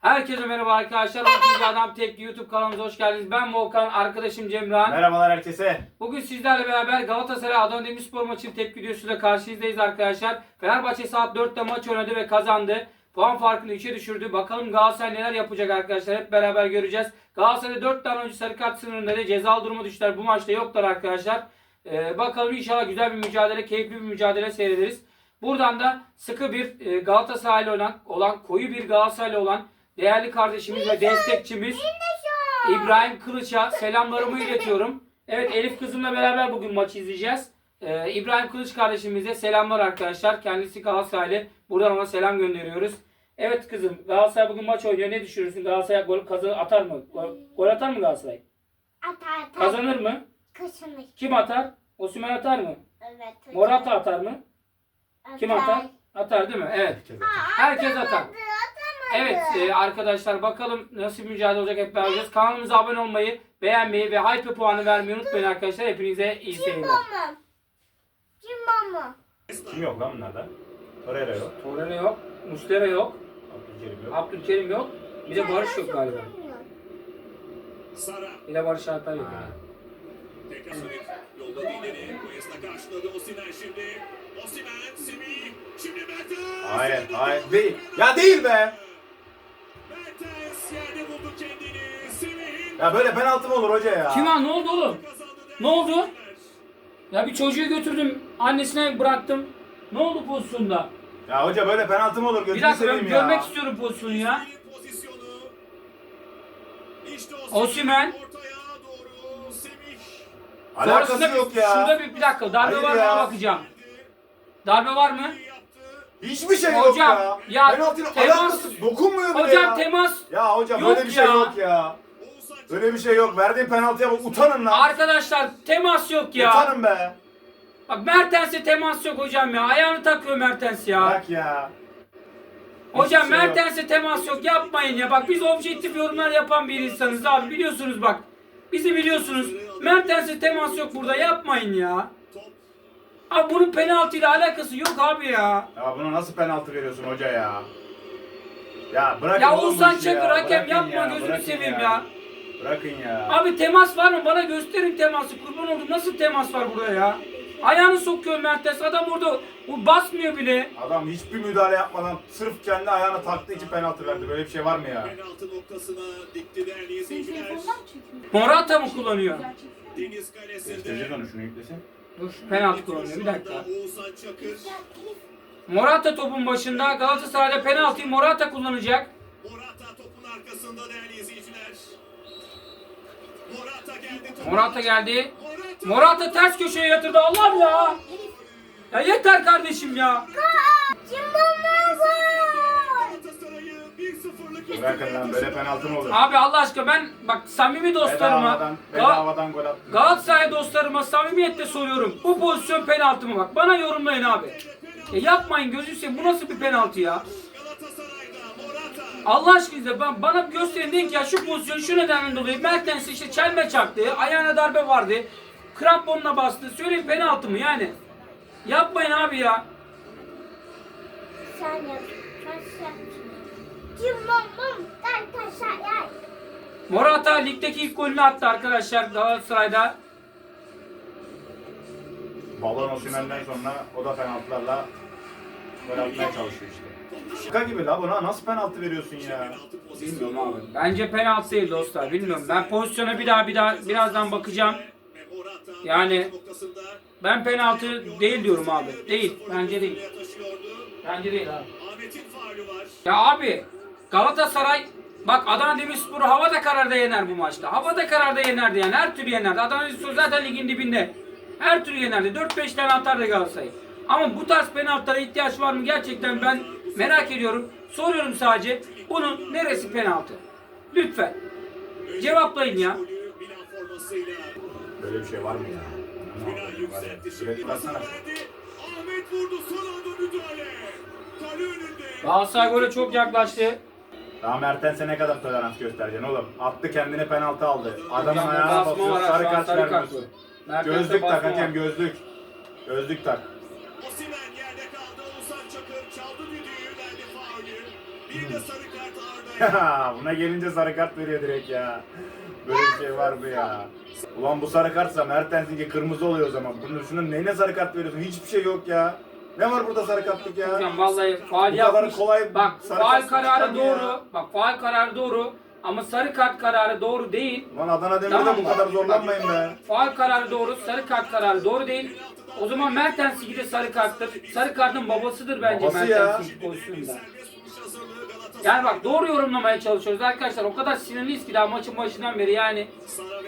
Herkese merhaba arkadaşlar. Akıllı Adam Tepki YouTube kanalımıza hoş geldiniz. Ben Volkan, arkadaşım Cemran. Merhabalar herkese. Bugün sizlerle beraber Galatasaray Adana Demirspor maçının tepki videosuyla karşınızdayız arkadaşlar. Fenerbahçe saat 4'te maç oynadı ve kazandı. Puan farkını 3'e düşürdü. Bakalım Galatasaray neler yapacak arkadaşlar. Hep beraber göreceğiz. Galatasaray'da 4 tane oyuncu sarı kart sınırında da cezalı duruma düştüler. Bu maçta yoklar arkadaşlar. Ee, bakalım inşallah güzel bir mücadele, keyifli bir mücadele seyrederiz. Buradan da sıkı bir e, Galatasaraylı olan, olan, koyu bir Galatasaraylı olan değerli kardeşimiz ve destekçimiz İbrahim Kılıç'a selamlarımı iletiyorum. Evet Elif kızımla beraber bugün maçı izleyeceğiz. Ee, İbrahim Kılıç kardeşimize selamlar arkadaşlar. Kendisi Galatasaraylı. Buradan ona selam gönderiyoruz. Evet kızım Galatasaray bugün maç oynuyor. Ne düşünüyorsun? Galatasaray gol kazan atar mı? Gol, gol atar mı Galatasaray? Atar atar. Kazanır mı? Kazanır. Kim atar? Osimhen atar mı? Evet. Morata atar mı? Kim atar? Atar değil mi? Evet. Herkes atar. Atamadı, atamadı. Evet e, arkadaşlar bakalım nasıl bir mücadele olacak hep beraber. Kanalımıza abone olmayı, beğenmeyi ve hype puanı vermeyi unutmayın arkadaşlar. Hepinize iyi Kim seyirler. mama? Kim mama? Kim yok lan bunlarda? Torreira yok. Torreira yok, Muslera yok, Abdülkerim yok. Abdülkerim yok. Bir de Barış yok galiba. Sara. Bir de Barış Alper yok. Ha. Tekrar Sonic. Yolladı ileri. Koyasına karşıladı Osimhen şimdi. Osimhen, Semih. Şimdi Mertens. Hayır, hayır. Değil. Ya değil be. Ya böyle penaltı mı olur hoca ya? Kim ha ne oldu oğlum? Ne oldu? Ya bir çocuğu götürdüm, annesine bıraktım. Ne oldu pozisyonda? Ya hoca böyle penaltı mı olur? Bir Gözünü dakika ben seveyim ya. görmek istiyorum pozisyonu ya. Osimhen. Alakası Sonrasında yok ya. Şurada bir, bir dakika darbe Hayır var mı ya. bakacağım. Darbe var mı? Hiçbir şey yok Hocam, ya. ya Penaltıyla temas- alakası dokunmuyor bile Hocam ya. temas. Ya hocam Yok böyle bir şey ya. yok ya. Böyle bir şey yok. Verdiğin penaltıya bak utanın lan. Arkadaşlar temas yok ya. Utanın be. Bak Mertens'e temas yok hocam ya. Ayağını takıyor Mertens ya. Bak ya. hocam hiçbir şey. Mertens'e temas yok. Yapmayın ya. Bak biz objektif yorumlar yapan bir insanız abi. Biliyorsunuz bak. Bizi biliyorsunuz. Mertens'e temas yok burada. Yapmayın ya. Abi bunun penaltıyla alakası yok abi ya. Ya buna nasıl penaltı veriyorsun hoca ya? Ya bırakın Ya Oğuzhan Çakır ya, hakem bırakın yapma ya, gözünü seveyim ya. Bırakın ya. Abi temas var mı? Bana gösterin teması. Kurban oldum. Nasıl temas var burada ya? Ayağını sokuyor Mertens. Adam orada o basmıyor bile. Adam hiçbir müdahale yapmadan sırf kendi ayağına taktığı için penaltı verdi. Böyle bir şey var mı ya? Penaltı noktasına dikti değerli izleyiciler. Morata mı kullanıyor? Deniz kalesinde. onu şunu yüklesin. Dur penaltı kullanıyor. Bir dakika. Oğuzhan Çakır. Morata topun başında. Galatasaray'da penaltıyı Morata kullanacak. Morata topun arkasında değerli izleyiciler. Morata geldi. Morata ters köşeye yatırdı. Allah'ım ya. Ya yeter kardeşim ya. Kim mama var? Galatasaray'ı 1-0'lık Bırakın lan böyle penaltı mı olur? Abi Allah aşkına ben bak samimi dostlarıma Bedavadan, bedavadan gol attı. Galatasaray dostlarıma samimiyetle soruyorum. Bu pozisyon penaltı mı bak? Bana yorumlayın abi. Ya yapmayın gözünü seveyim. Bu nasıl bir penaltı ya? Allah aşkına ben, bana gösterin deyin ki ya şu pozisyon şu nedenden dolayı Mertens işte çelme çaktı, ayağına darbe vardı, kramponla bastı. Söyleyin penaltı mı yani? Yapmayın abi ya. Sen yap. Morata ligdeki ilk golünü attı arkadaşlar Galatasaray'da. Balon Osimhen'den sonra o da penaltılarla gol atmaya çalışıyor işte. Şaka gibi la buna nasıl penaltı veriyorsun ya? Bilmiyorum abi. Bence penaltı değil dostlar. Bilmiyorum. Ben pozisyona bir daha bir daha birazdan bakacağım. Yani- Ben penaltı değil diyorum abi. Değil. Bence değil. Bence değil abi. Ya abi Galatasaray bak Adana Demirspor'u havada kararda yener bu maçta. Havada kararda yenerdi yani her türlü yenerdi. Adana Demirspor zaten ligin dibinde. Her türlü yenerdi. 4-5 tane atardı Galatasaray. Ama bu tarz penaltılara ihtiyaç var mı gerçekten ben merak ediyorum. Soruyorum sadece bunun neresi penaltı? Lütfen. Cevaplayın ya. Böyle bir şey var mı ya? Ahmet vurdu son anda müdahale. Kale önünde. Galatasaray gole çok yaklaştı. Daha Mertens'e ne kadar tolerans göstereceksin oğlum? Attı kendine penaltı aldı. Adamın ayağına basıyor, sarı kart vermiyorsun. Gözlük tak hakem gözlük. Gözlük tak. Buna gelince sarı kart veriyor direkt ya. Böyle bir şey var mı ya? Ulan bu sarı kartsa Mertens'inki kırmızı oluyor o zaman. Bunun şunun neyine sarı kart veriyorsun? Hiçbir şey yok ya. Ne var burada sarı kartlık ya? Hocam vallahi faal Bu kadar yapmış. kolay Bak sarı faal kart kararı çıkar mı ya? doğru. Bak faal kararı doğru. Ama sarı kart kararı doğru değil. Ulan Adana Demir'de Tamam. bu kadar zorlanmayın be. Faal kararı doğru, sarı kart kararı doğru değil. O zaman Mertens de sarı karttır. Sarı kartın babasıdır bence Babası ya. Mertens'in pozisyonunda. Yani bak doğru yorumlamaya çalışıyoruz arkadaşlar. O kadar sinirliyiz ki daha maçın başından beri yani.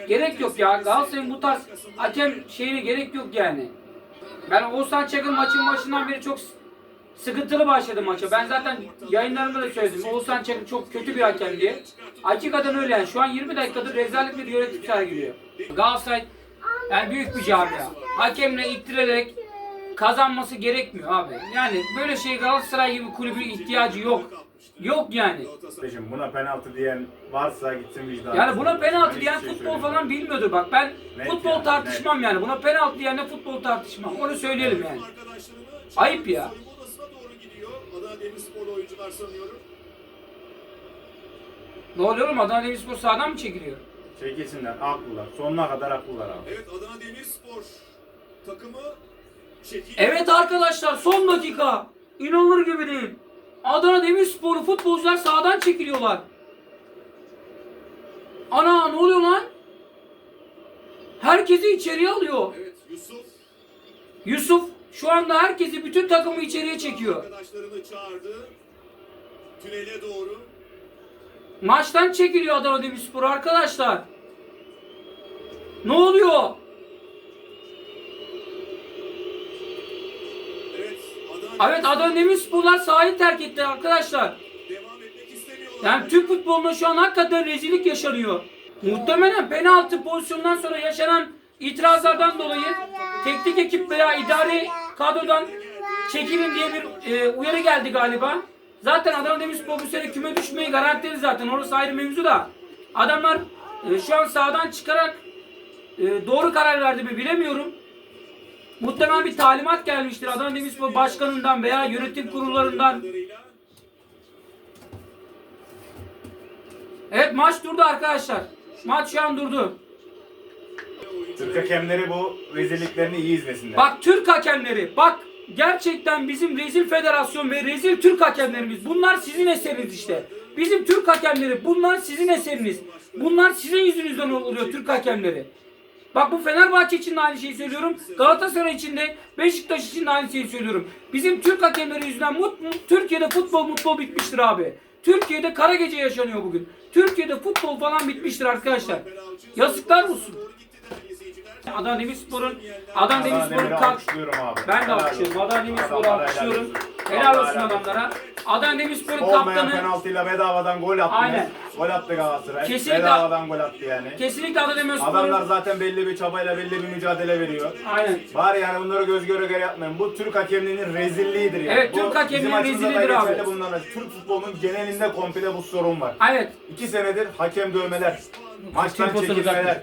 Gerek yok ya. Galatasaray'ın bu tarz hakem şeyine gerek yok yani. Ben Oğuzhan Çakır maçın başından beri çok sıkıntılı başladı maça. Ben zaten yayınlarımda da söyledim. Oğuzhan Çakır çok kötü bir hakem diye. Hakikaten öyle yani. Şu an 20 dakikadır rezalet bir yönetim sergiliyor. Galatasaray yani büyük bir camia. Hakemle ittirerek kazanması gerekmiyor abi. Yani böyle şey Galatasaray gibi kulübün ihtiyacı yok. Yok yani. Kardeşim buna penaltı diyen varsa gitsin vicdanı. Yani buna penaltı Ben diyen hiçbir şey futbol söylemiyorum. falan bilmiyordur bak. Ben Net futbol yani, tartışmam yani. Buna penaltı diyenle futbol tartışmam. Onu söyleyelim yani. Ayıp ya. Soyunma odasına doğru gidiyor. Adana Demirsporlu oyuncular sanıyorum. Ne oluyor oğlum? Adana Demirspor sağdan mı çekiliyor? Çekilsinler, haklılar. Sonuna kadar haklılar abi. Evet Adana Demirspor takımı çekil. Evet arkadaşlar son dakika. İnanılır gibi değil. Adana Demirspor'u futbolcular sağdan çekiliyorlar. Ana ne oluyor lan? Herkesi içeriye alıyor. Evet Yusuf Yusuf şu anda herkesi bütün takımı içeriye çekiyor. arkadaşlarını çağırdı. Tünele doğru. Maçtan çekiliyor Adana Demirspor arkadaşlar. Ne oluyor? Evet Adana Demirsporlar sahayı terk etti arkadaşlar. Yani Türk futbolunda şu an hakikaten rezillik yaşanıyor. Muhtemelen penaltı pozisyonundan sonra yaşanan itirazlardan dolayı teknik ekip veya idari kadrodan çekilin diye bir e, uyarı geldi galiba. Zaten Adana Demirspor bu sene küme düşmeyi garantiledi zaten. Orası ayrı mevzu da. Adamlar e, şu an sağdan çıkarak e, doğru karar verdi mi bilemiyorum. Muhtemelen bir talimat gelmiştir Adana Demirspor başkanından veya yönetim kurullarından. Evet maç durdu arkadaşlar. Maç şu an durdu. Türk hakemleri bu rezilliklerini iyi izlesinler. Bak Türk hakemleri bak gerçekten bizim rezil federasyon ve rezil Türk hakemlerimiz bunlar sizin eseriniz işte. Bizim Türk hakemleri bunlar sizin eseriniz. Bunlar sizin yüzünüzden oluyor Türk hakemleri. Bak bu Fenerbahçe için de aynı şeyi söylüyorum. Galatasaray için de Beşiktaş için de aynı şeyi söylüyorum. Bizim Türk hakemleri yüzünden mut, Türkiye'de futbol mutlu bitmiştir abi. Türkiye'de kara gece yaşanıyor bugün. Türkiye'de futbol falan bitmiştir arkadaşlar. Yazıklar olsun. Adana Demirspor'un Adana Demirspor'un kalk abi. ben de Helal alkışlıyorum. olsun. Adana Demirspor'u Adamlara alkışlıyorum. Helal olsun adamlara. Adana Demirspor'un Olmayan kaptanı penaltıyla bedavadan gol attınız. Aynen. Gol attı Galatasaray. Kesinlikle- Bedavadan gol attı yani. kesinlikle Adana Adamlar Demirspor'un zaten belli bir çabayla belli bir mücadele veriyor. Aynen. Bari yani bunları göz göre göre yapmayın. Bu Türk hakemliğinin rezilliğidir yani. Evet, Bu Türk hakemliğinin bizim açımızdan da rezilliğidir abi. geçerli. Türk futbolunun genelinde komple bu sorun var. Evet. İki senedir hakem dövmeler, maçtan Temposunu çekilmeler.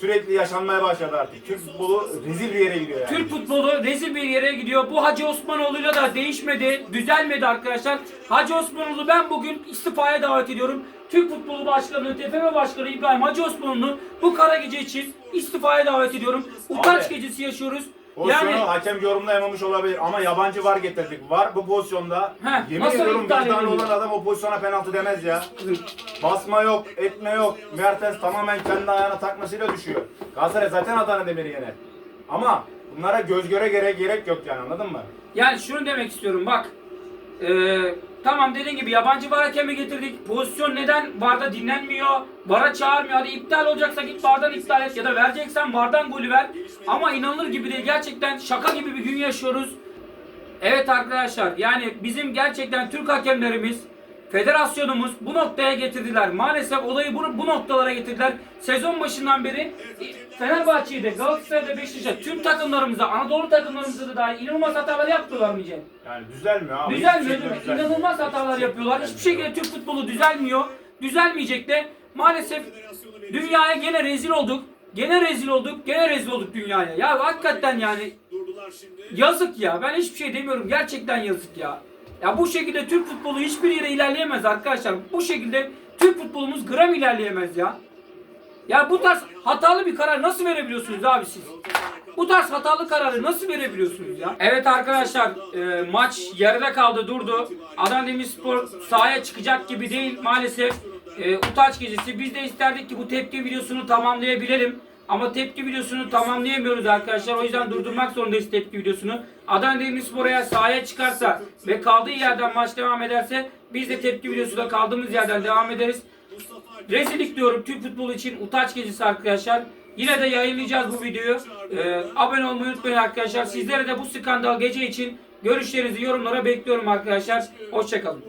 Sürekli yaşanmaya başladı artık. Türk futbolu rezil bir yere gidiyor yani. Türk futbolu rezil bir yere gidiyor. Bu Hacı Osmanoğlu'yla da değişmedi, düzelmedi arkadaşlar. Hacı Osmanoğlu ben bugün istifaya davet ediyorum. Türk Futbolu Başkanı, TFF Başkanı İbrahim Hacı Osmanoğlu'nu bu kara gece için istifaya davet ediyorum. Utanç Abi, gecesi yaşıyoruz. Pozisyonu Yani hakem yorumlayamamış olabilir ama yabancı var getirdik. Var bu pozisyonda. Heh, yemin ediyorum vicdanı edildi? olan adam o pozisyona penaltı demez ya. Basma yok, etme yok. Mertens tamamen kendi ayağına takmasıyla düşüyor. Galatasaray zaten Adana Demir'i yener. Ama bunlara göz göre gerek gerek yok yani anladın mı? Yani şunu demek istiyorum bak. Eee tamam dediğin gibi yabancı var hakemi getirdik. Pozisyon neden VAR'da dinlenmiyor? VAR'a çağırmıyor. Hadi iptal olacaksa git VAR'dan iptal et ya da vereceksen VAR'dan golü ver. Ama inanılır gibi değil. Gerçekten şaka gibi bir gün yaşıyoruz. Evet arkadaşlar yani bizim gerçekten Türk hakemlerimiz federasyonumuz bu noktaya getirdiler. Maalesef olayı bu, bu noktalara getirdiler. Sezon başından beri e, Fenerbahçe'de, Galatasaray'da, Beşiktaş'ta tüm takımlarımıza, Anadolu takımlarımıza da dahil inanılmaz hatalar yaptılar mı Cem? Yani düzelmiyor abi. Düzelmiyor değil mi? düzelmiyor. İnanılmaz hatalar yapıyorlar. Hiçbir şekilde Türk futbolu düzelmiyor. Düzelmeyecek de maalesef dünyaya gene rezil olduk. Gene rezil olduk. Gene rezil olduk dünyaya. Ya hakikaten yani Durdular şimdi. yazık ya. Ben hiçbir şey demiyorum. Gerçekten yazık ya. Ya bu şekilde Türk futbolu hiçbir yere ilerleyemez arkadaşlar. Bu şekilde Türk futbolumuz gram ilerleyemez ya. Ya bu tarz hatalı bir karar nasıl verebiliyorsunuz abi siz? Bu tarz hatalı kararı nasıl verebiliyorsunuz ya? Evet arkadaşlar e, maç yarıda kaldı durdu. Adana Demirspor sahaya çıkacak gibi değil maalesef. E, utanç gecesi. Biz de isterdik ki bu tepki videosunu tamamlayabilelim. Ama tepki videosunu tamamlayamıyoruz arkadaşlar. O yüzden durdurmak zorundayız tepki videosunu. Adana Demirspor eğer sahaya çıkarsa ve kaldığı yerden maç devam ederse biz de tepki videosuyla kaldığımız yerden devam ederiz. Rezillik diyorum Türk futbolu için utanç gecesi arkadaşlar. Yine de yayınlayacağız bu videoyu. Ee, abone olmayı unutmayın arkadaşlar. Sizlere de bu skandal gece için görüşlerinizi yorumlara bekliyorum arkadaşlar. Hoşçakalın.